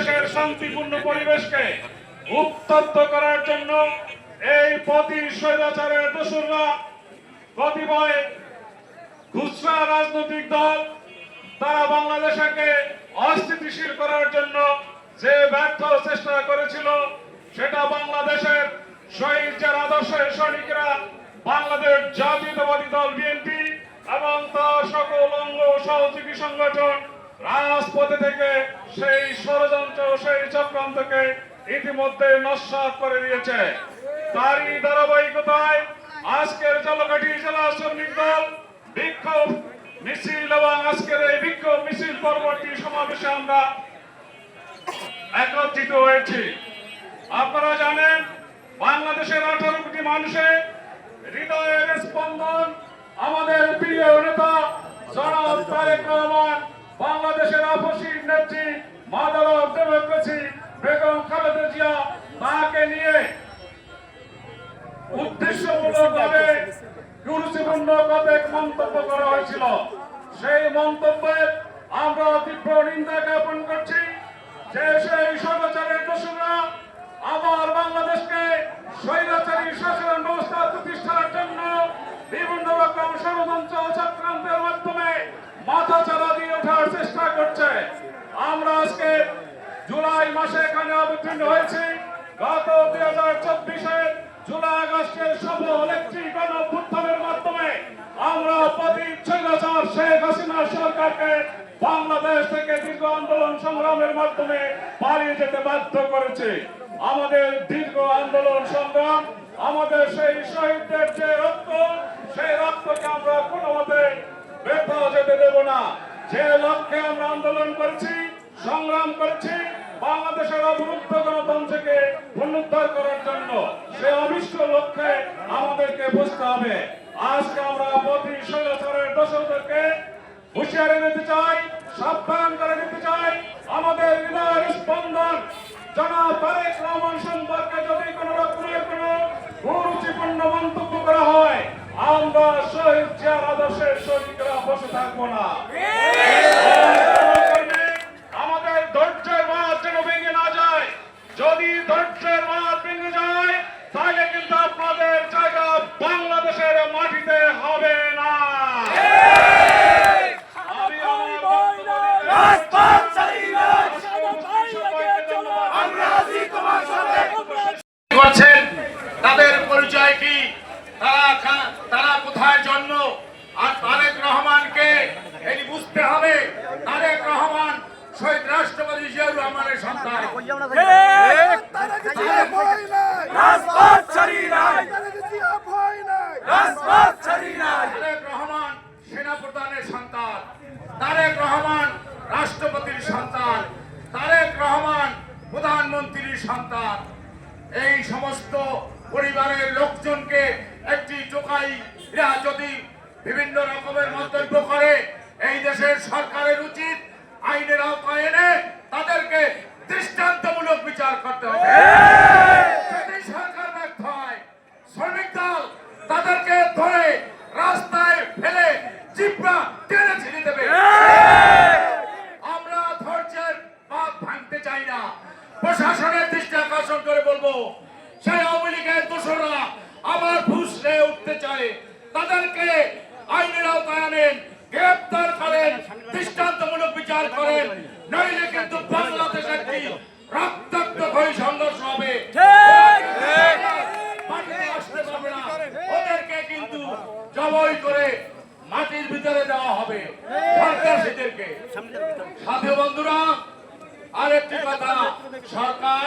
দেশের শান্তিপূর্ণ পরিবেশকে উত্তপ্ত করার জন্য এই প্রতি স্বৈরাচারের দোসররা কতিপয় খুচরা রাজনৈতিক দল, তারা বাংলাদেশকে অস্থিতিশীল করার জন্য যে ব্যর্থ চেষ্টা করেছিল, সেটা বাংলাদেশের শহীদ যার আদর্শের সৈনিকরা বাংলাদেশ জাতীয়তাবাদী দল বিএনপি এবং তার সকল অঙ্গ সহযোগী সংগঠন রাজপথে থেকে সেই ষড়যন্ত্র, সেই চক্রান্তকে ইতিমধ্যে নস্বাত করে দিয়েছে। তারই ধারাবাহিকতায় আজকের জলকাঠি জেলা শ্রমিক দল বিক্ষোভ মিছিল এবং আজকের এই বিক্ষোভ মিছিল পরবর্তী সমাবেশে আমরা একত্রিত হয়েছি। আপনারা জানেন, বাংলাদেশের আঠারো কোটি মানুষের হৃদয়ের স্পন্দন আমাদের প্রিয় নেতা জনাব রহমান বাংলাদেশের আপসী নেত্রী মাদার ডেমোক্রেসি বেগম খালেদা জিয়া তাকে নিয়ে উদ্দেশ্যমূলকভাবে গুরুত্বপূর্ণ মন্তব্য করা হয়েছিল। সেই মন্তব্যের আমরা তীব্র নিন্দা জ্ঞাপন করছি যে সেই দোষরা আবার বাংলাদেশকে স্বৈরাচারী শাসন ব্যবস্থা প্রতিষ্ঠার জন্য বিভিন্ন রকম ষড়যন্ত্র চক্রান্তের মাধ্যমে মাথা চারা দিয়ে ওঠার চেষ্টা করছে আমরা আজকে জুলাই মাসে এখানে অবতীর্ণ হয়েছি। গত দুই হাজার চব্বিশের জুলাই আগস্টের সফল একটি গণঅভ্যুত্থানের মাধ্যমে আমরা পতিত স্বৈরাচার শেখ হাসিনা সরকারকে বাংলাদেশ থেকে দীর্ঘ আন্দোলন সংগ্রামের মাধ্যমে পালিয়ে যেতে বাধ্য করেছে। আমাদের দীর্ঘ আন্দোলন সংগ্রাম, আমাদের সেই শহীদদের যে রক্ত, সেই রক্তকে আমরা কোনো মতে ব্যর্থ যেতে দেব না। যে লক্ষ্যে আমরা আন্দোলন করেছি সংগ্রাম করেছি বাংলাদেশের অবরুদ্ধ গণতন্ত্রকে পুনরুদ্ধার করার জন্য। সে অবিষ্ট লক্ষ্যে আমাদেরকে বুঝতে হবে। আজকে আমরা প্রতি স্বৈরাচারের দর্শকদেরকে হুঁশিয়ারি দিতে চাই, সাবধান করে দিতে চাই। আমাদের হৃদয়ের স্পন্দন। জনাব তারেক রহমান সম্পর্কে যদি কোনো রকমের কোনো গুরুত্বপূর্ণ মন্তব্য করা হয়, আমরা শহীদ জিয়ার আদর্শের বসে থাকব না। আমাদের ধৈর্যের মাছ যেন ভেঙে না যায় যদি ধৈর্যের মাছ ভেঙে যায় তাহলে কিন্তু আপনাদের জায়গা বাংলাদেশের মাটিতে হবে না আমি আমার বক্তব্য রাজপথ চাই না। সবাইকে ধন্যবাদ। আমরা আছি তোমার সাথে করছেন তাদের পরিচয় কি তারা কা- তারা কোথায় জন্ম আর তারেক রহমানকে এটি বুঝতে হবে তারেক রহমান শহীদ রাষ্ট্রপতি জিয়াউর রহমানের সন্তান রাজপথ ছাড়ি নাই রাজপথ ছাড়ি নাই তারেক রহমান সেনাপ্রধানের সন্তান তারেক রহমান রাষ্ট্রপতির সন্তান তারেক রহমান প্রধানমন্ত্রীর সন্তান এই সমস্ত পরিবারের লোকজনকে একটি টোকাইরা যদি বিভিন্ন রকমের মন্তব্য করে, এই দেশের সরকারের উচিত আইনের আওতায় এনে তাদেরকে দৃষ্টান্তমূলক বিচার করতে হবে যদি সরকার ব্যর্থ হয় শ্রমিক দল তাদেরকে ধরে রাস্তায় ফেলে জিব্রা টেনে ছিঁড়ে দেবে আমরা ধৈর্যের বাঁধ ভাঙতে চাই না প্রশাসনের দৃষ্টি আকর্ষণ করে বলব সেই আওয়ামী লীগের দোষরা আবার ফুসলে উঠতে চায়। তাদেরকে আইনের আওতায় আনেন গ্রেপ্তার করেন দৃষ্টান্তমূলক বিচার করেন। নইলে কিন্তু বাংলাদেশ একটি রক্তাক্ত হয়ে সংঘর্ষ হবে। আসতে পারবে না। ওদেরকে কিন্তু জবই করে মাটির ভিতরে দেওয়া হবে। সন্ত্রাসীদেরকে সাথী বন্ধুরা আরেকটি কথা সরকার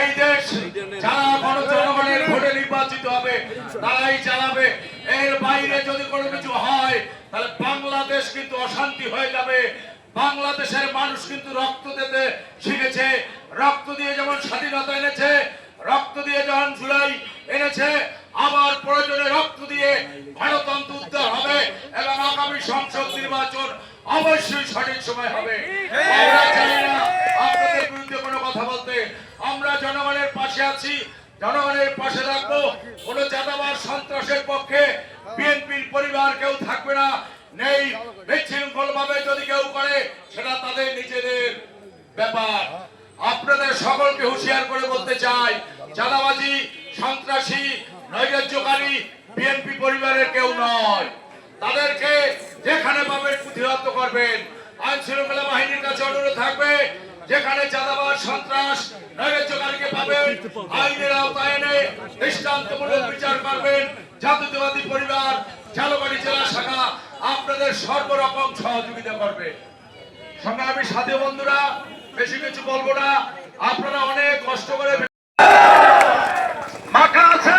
এই দেশ যারা গণ জনগণের ভোটে নির্বাচিত হবে তারাই চালাবে। এর বাইরে যদি কোনো কিছু হয় তাহলে বাংলাদেশ কিন্তু অশান্তি হয়ে যাবে। বাংলাদেশের মানুষ কিন্তু রক্ত দিতে শিখেছে। রক্ত দিয়ে যেমন স্বাধীনতা এনেছে রক্ত দিয়ে যেমন জুলাই এনেছে আবার প্রয়োজনে রক্ত দিয়ে গণতন্ত্র উদ্ধার হবে এবং আগামী সংসদ নির্বাচন অবশ্যই সঠিক সময় হবে। পাশে আছি। জনগণের পাশে থাকব কোনো চাঁদাবাজ সন্ত্রাসের পক্ষে বিএনপির পরিবার কেউ থাকবে না। নেই বিশৃঙ্খল ভাবে যদি কেউ করে, সেটা তাদের নিজেদের ব্যাপার। আপনাদের সকলকে হুঁশিয়ার করে বলতে চাই, চাঁদাবাজি, সন্ত্রাসী, নৈরাজ্যকারী বিএনপি পরিবারের কেউ নয়। তাদেরকে যেখানে পাবেন প্রতিহত করবেন। আইন শৃঙ্খলা বাহিনীর কাছে অনুরোধ থাকবে যেখানে চাঁদাবাজ, সন্ত্রাস নৈরাজ্যকারীকে পাবেন আইনের আওতায় এনে দৃষ্টান্তমূলক বিচার করবেন জাতীয়তাবাদী পরিবার, ঝালকাঠি জেলা শাখা আপনাদের সর্বরকম সহযোগিতা করবে। সংগ্রামী সাথী বন্ধুরা, বেশি কিছু বলব না, আপনারা অনেক কষ্ট করে মাখা আছে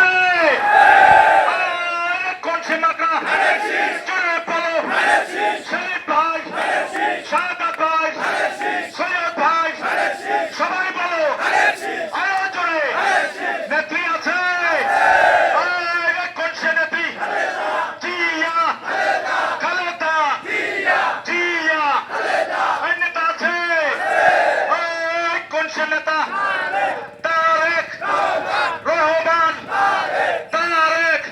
কোন সে মাখা জোরে বলো শরীফ ভাই সাদা ভাই সৈয়দ ভাই সবাই বলো। আরও জোরে। নেত্রী আছে। কোন সে নেত্রী। জিয়া। খালেদা। জিয়া। তারেক। রহমান। তারেক।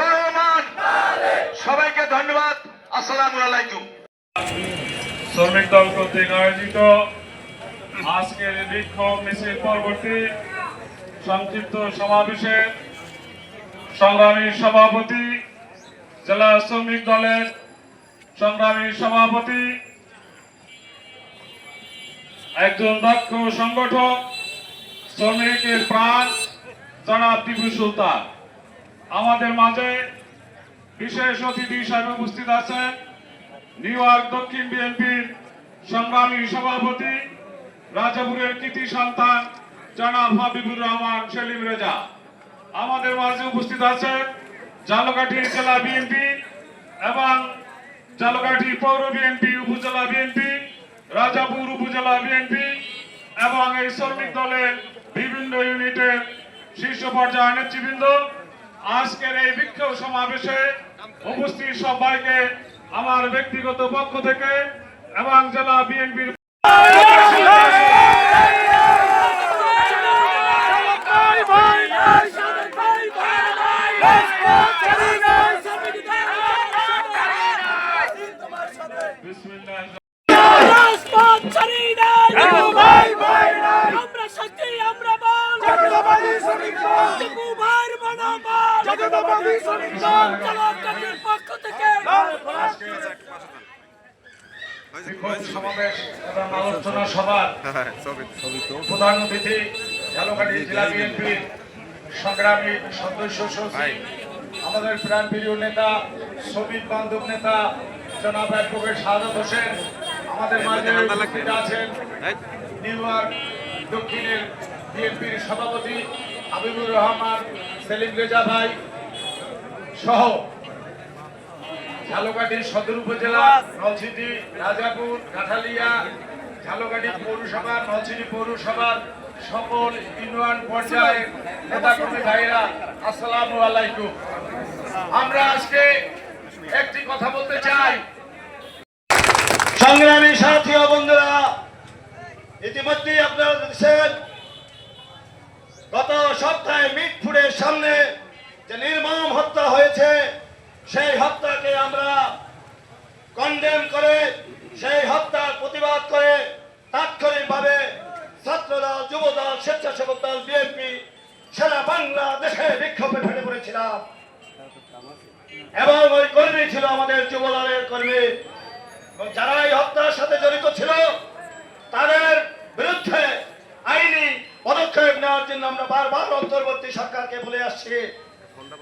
রহমান। সবাইকে ধন্যবাদ। আসসালামু আলাইকুম। শ্রমিক দল কর্তৃক আয়োজিত আজকের বিক্ষোভ মিছিল পরবর্তী সংক্ষিপ্ত সমাবেশে সংগ্রামী সভাপতি, জেলা শ্রমিক দলের সংগ্রামী সভাপতি, একজন দক্ষ সংগঠক, শ্রমিকের প্রাণ, জনাব টিপু সুলতান। আমাদের মাঝে বিশেষ অতিথি হিসাবে উপস্থিত আছেন নিউ ইয়র্ক দক্ষিণ বিএনপির সংগ্রামী সভাপতি রাজাপুরের কৃতি সন্তান জনাব হাবিবুর রহমান সেলিম রেজা। আমাদের মাঝে উপস্থিত আছেন জালকাঠি জেলা বিএনপি এবং জালকাঠি পৌর বিএনপি, উপজেলা বিএনপি, রাজাপুর উপজেলা বিএনপি এবং এই শ্রমিক দলের বিভিন্ন ইউনিটের শীর্ষ পর্যায়ের নেতৃবৃন্দ। আজকের এই বিক্ষোভ সমাবেশে উপস্থিত সবাইকে আমার ব্যক্তিগত পক্ষ থেকে এবং জেলা বিএনপির ভাই ভাই নাই ভাই ভাই নাই রাজপথ ছাড়ি নাই বিসমিল্লাহ রাজপথ ছাড়ি নাই ভাই ভাই নাই আমরা শক্তি আমরা বল জাতীয়তাবাদী শ্রমিক দল টিপু ভাইয়ের মনোবল জাতীয়তাবাদী শ্রমিক দল চালকের পক্ষ থেকে বিক্ষোভ সমাবেশ এবং আলোচনা প্রধান অতিথি ঝালকাঠি জেলা বিএনপির সংগ্রামী সদস্য সচিব আমাদের প্রাণপ্রিয় নেতা, শ্রমিক বান্ধব নেতা জনাব অ্যাডভোকেট শাহাদ হোসেন আমাদের মাঝে উপস্থিত আছেন নিউ ইয়র্ক দক্ষিণের বিএনপির সভাপতি হাবিবুর রহমান সেলিম রেজা ভাই সহ ঝালকাঠি সদর উপজেলা নলছিটি রাজাপুর কাঠালিয়া ঝালকাঠি পৌরসভা নলছিটি পৌরসভার সকল ইউনিয়ন পর্যায়ের নেতাকর্মী ভাইরা আসসালামু আলাইকুম। আমরা আজকে একটি কথা বলতে চাই। সংগ্রামী সাথী বন্ধুরা, ইতিমধ্যেই আপনারা দেখছেন, গত সপ্তাহে মিটফুডের সামনে যে নির্মম হত্যা হয়েছে, সেই হত্যাকে আমরা কন্ডেম করে, সেই হত্যার প্রতিবাদ করে তাৎক্ষণিকভাবে ছাত্রদল, যুবদল, স্বেচ্ছাসেবক দল, বিএনপি, সারা বাংলাদেশে বিক্ষোভে ফেলে পড়েছিলাম। এবং ওই কর্মী ছিল আমাদের যুবদলের কর্মী। এবং যারা এই হত্যার সাথে জড়িত ছিল, তাদের বিরুদ্ধে আইনি পদক্ষেপ নেওয়ার জন্য আমরা বারবার অন্তর্বর্তী সরকারকে বলে আসছি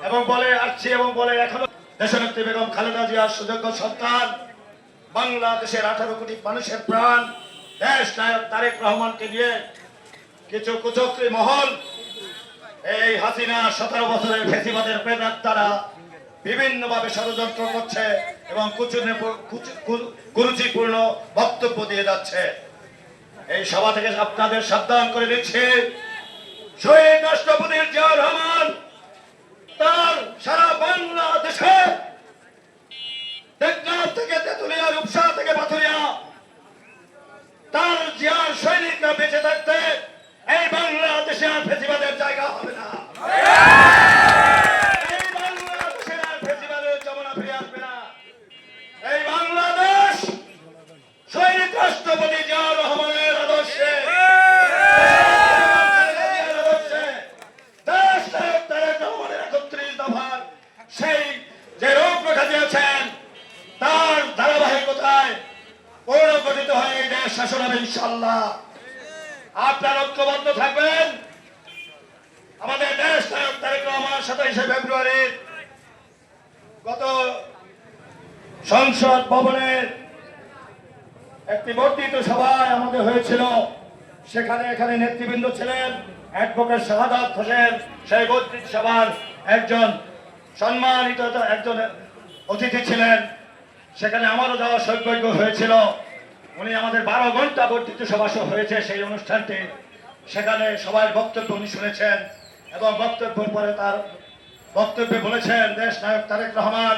এবং বলে আসছি এবং বলে এখনও দেশনেত্রী বেগম খালেদা জিয়ার সুযোগ্য সন্তান, বাংলাদেশের আঠারো কোটি মানুষের প্রাণ, দেশ নায়ক তারেক রহমানকে নিয়ে কিছু কুচক্রী মহল, এই হাসিনা সতেরো বছরের ফেসিবাদের প্রেতার দ্বারা বিভিন্নভাবে ষড়যন্ত্র করছে। এবং কুরুচিপূর্ণ বক্তব্য দিয়ে যাচ্ছে। এই সভা থেকে আপনাদের সাবধান করে দিচ্ছে। শহীদ রাষ্ট্রপতির জিয়া রহমান তার সারা বাংলাদেশে টেকনাফ থেকে তেতুলিয়া রূপসা থেকে পাথুরিয়া তার জিয়ার সৈনিকরা বেঁচে থাকতে এই বাংলাদেশে আর ফেসিবাদের জায়গা হবে না এই বাংলাদেশে আর ফেসিবাদের জমানা ফিরে আসবে না এই বাংলাদেশ শহীদ রাষ্ট্রপতি জিয়াউর রহমানের আদর্শে আদর্শে দেশ নায়ক তারেক রহমানের একত্রিশ দফার সেই যে রূপরেখা দিয়েছেন, তার ধারাবাহিকতায় পৌরগঠিত হয়ে এই দেশ শাসন হবে ইনশাল্লাহ আপনার ঐক্যবদ্ধ থাকবেন। আমাদের দেশ তারেক রহমান সাতাইশে ফেব্রুয়ারির গত সংসদ ভবনের একটি বর্ধিত সভায় আমাদের হয়েছিল। সেখানে এখানে নেতৃবৃন্দ ছিলেন অ্যাডভোকেট শাহাদাত হোসেন, সেই বর্ধিত সভার একজন সম্মানিত একজন অতিথি ছিলেন, সেখানে আমারও যাওয়া সৌভাগ্য হয়েছিল। উনি আমাদের বারো ঘণ্টা বর্ধিত সভা হয়েছে সেই অনুষ্ঠানটি। সেখানে সবার বক্তব্য উনি শুনেছেন এবং বক্তব্যের পরে তার বক্তব্যে বলেছেন, দেশ নায়ক তারেক রহমান,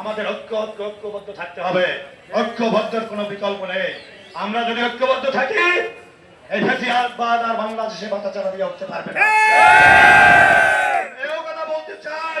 আমাদের ঐক্য ঐক্য, ঐক্যবদ্ধ থাকতে হবে। ঐক্যবদ্ধের কোনো বিকল্প নেই। আমরা যদি ঐক্যবদ্ধ থাকি, এই ফেসিয়াবাদ আর বাংলাদেশে বাতাচারা দিয়ে উঠতে পারবে না এও কথা বলতে চাই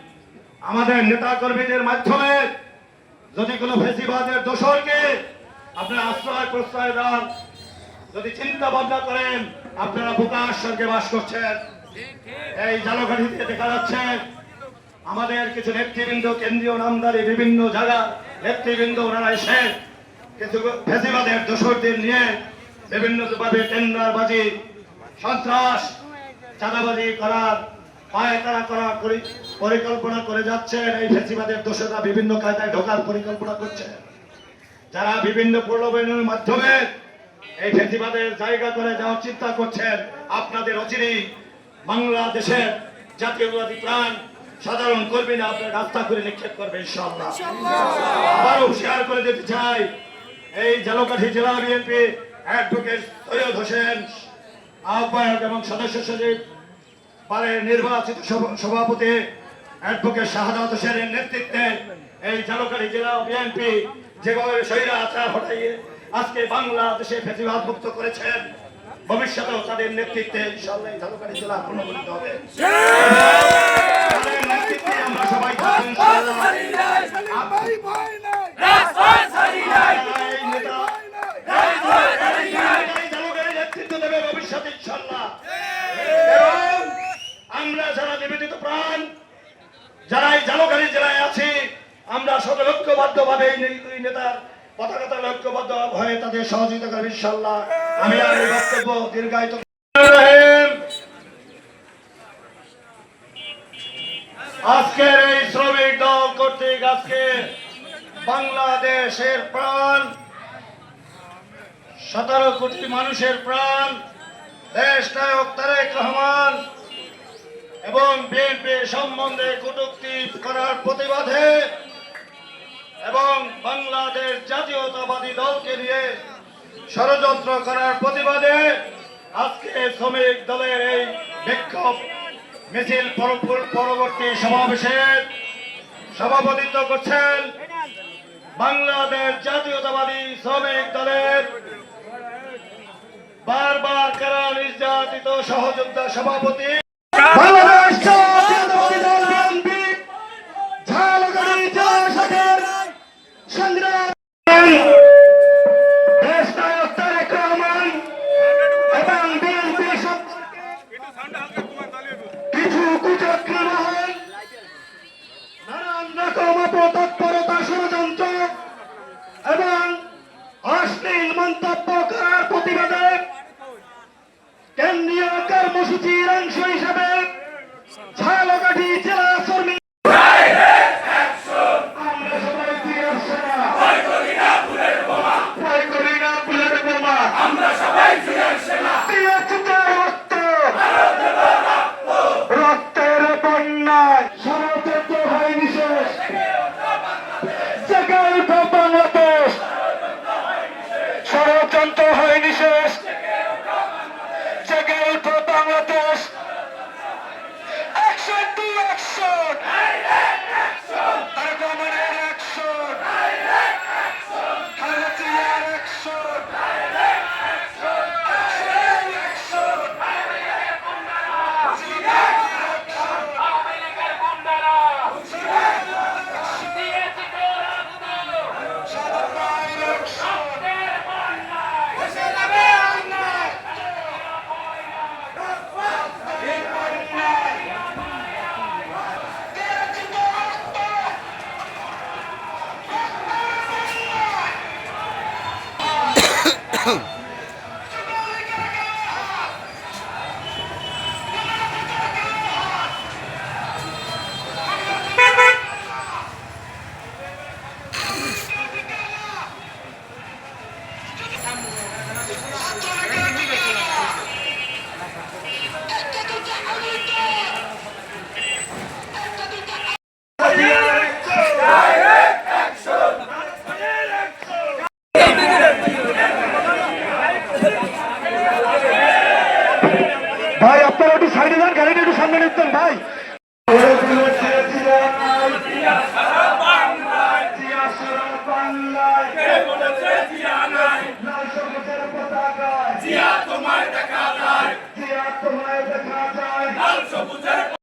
আমাদের নেতা কর্মীদের মাধ্যমে যদি কোনো ফেসিবাদের দোষরকে আপনারা আশ্রয়, প্রশ্রয় দেন, যদি চিন্তা ভাবনা করেন, আপনারা প্রকাশ স্বর্গে বাস করছেন। এই জালকাঠিতে দেখা যাচ্ছে, আমাদের কিছু নেতৃবৃন্দ, কেন্দ্রীয় নামদারি বিভিন্ন জায়গার নেতৃবৃন্দ ওনারা এসে কিছু ফেসিবাদের দোসরদের নিয়ে বিভিন্ন ভাবে টেন্ডারবাজি, সন্ত্রাস, চাঁদাবাজি করার পায়তারা করার পরি- পরিকল্পনা করে যাচ্ছেন। এই ফেসিবাদের দোষরা বিভিন্ন কায়দায় ঢোকার পরিকল্পনা করছে যারা বিভিন্ন প্রলোভনের মাধ্যমে এই ফেসিবাদের জায়গা করে যাওয়ার চিন্তা করছেন, আপনাদের অচিরেই বাংলাদেশের জাতীয়বাদী প্রাণ সাধারণ কর্মীরা আপনার রাস্তা করে নিক্ষেপ করবে ইনশাল্লাহ আবারও শেয়ার করে দিতে চাই, এই জালকাঠি জেলা বিএনপি অ্যাডভোকেট সৈয়দ হোসেন আহ্বায়ক এবং সদস্য সচিব পারে নির্বাচিত সভাপতি অ্যাডভোকেট শাহাদাত হোসেনের নেতৃত্বে এই জালকারি জেলা বিএনপি যেভাবে সৈরা আচার হটাইয়ে আজকে বাংলাদেশে ফেসিবাদ মুক্ত করেছেন, ভবিষ্যতেও তাদের নেতৃত্বে ইনশাআল্লাহ এই জালকাঠি জেলা পুনর্গঠিত হবে তাদের নেতৃত্বে আমরা সবাই থাকব ইনশাআল্লাহ। এই নেতা এই জনগণের নেতৃত্ব দেবে ভবিষ্যতে ইনশাআল্লাহ। এবং আমরা যারা নিবেদিত প্রাণ যারা এই জালকারি জেলায় আছি আমরা সকল ঐক্যবদ্ধ ভাবে এই নে- এই নেতার পতাকা ঐক্যবদ্ধ হয়ে সহযোগিতা করবে ইনশাল্লাহ আমি আর এই বক্তব্য দীর্ঘায়িত আজকের এই শ্রমিক দল কর্তৃক আজকে বাংলাদেশের প্রাণ, সতেরো কোটি মানুষের প্রাণ, দেশ নায়ক তারেক রহমান এবং বিএনপি সম্বন্ধে কটূক্তি করার প্রতিবাদে এবং বাংলাদেশ জাতীয়তাবাদী দলকে নিয়ে ষড়যন্ত্র করার প্রতিবাদে আজকে শ্রমিক দলের এই বিক্ষোভ মিছিল পরবর্তী সমাবেশের সভাপতিত্ব করছেন বাংলাদেশ জাতীয়তাবাদী শ্রমিক দলের বারবার কারা নির্যাতিত সহযোদ্ধা সভাপতি। সংগ্রাম মন্তব্য করার প্রতিবাদে কেন্দ্রীয় কর্মসূচির অংশ হিসাবে চূড়ান্ত হয়নি শেষ